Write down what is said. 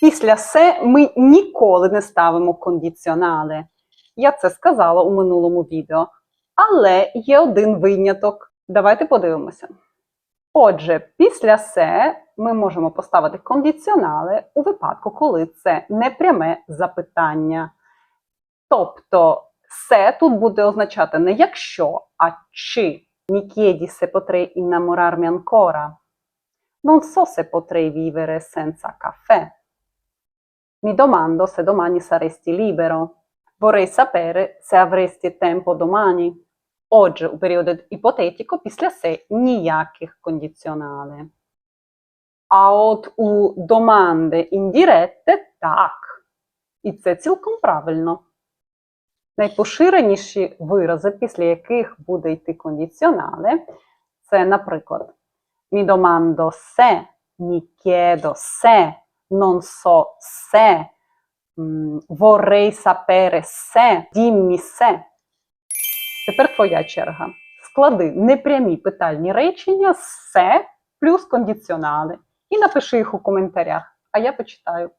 Після се ми ніколи не ставимо кондиціонале. Я це сказала у минулому відео. Але є один виняток. Давайте подивимося. Отже, після се ми можемо поставити кондиціонале у випадку, коли це непряме запитання. Тобто, се тут буде означати не якщо, а чи. Mi chiedi se potrei innamorarmi ancora. Non so se potrei vivere senza caffè. Mi domando se domani saresti libero. Vorrei sapere se avresti tempo domani. Отже, у періоду іпотетико після се ніяких кондиціонале. А от у доманде індіретте так. І це цілком правильно. Найпоширеніші вирази, після яких буде йти кондиціонале, це, наприклад, mi domando se, mi chiedo se, non so se, м, vorrei sapere se, dimmi se. Тепер твоя черга. Склади непрямі питальні речення се плюс кондиціонали і напиши їх у коментарях, а я почитаю.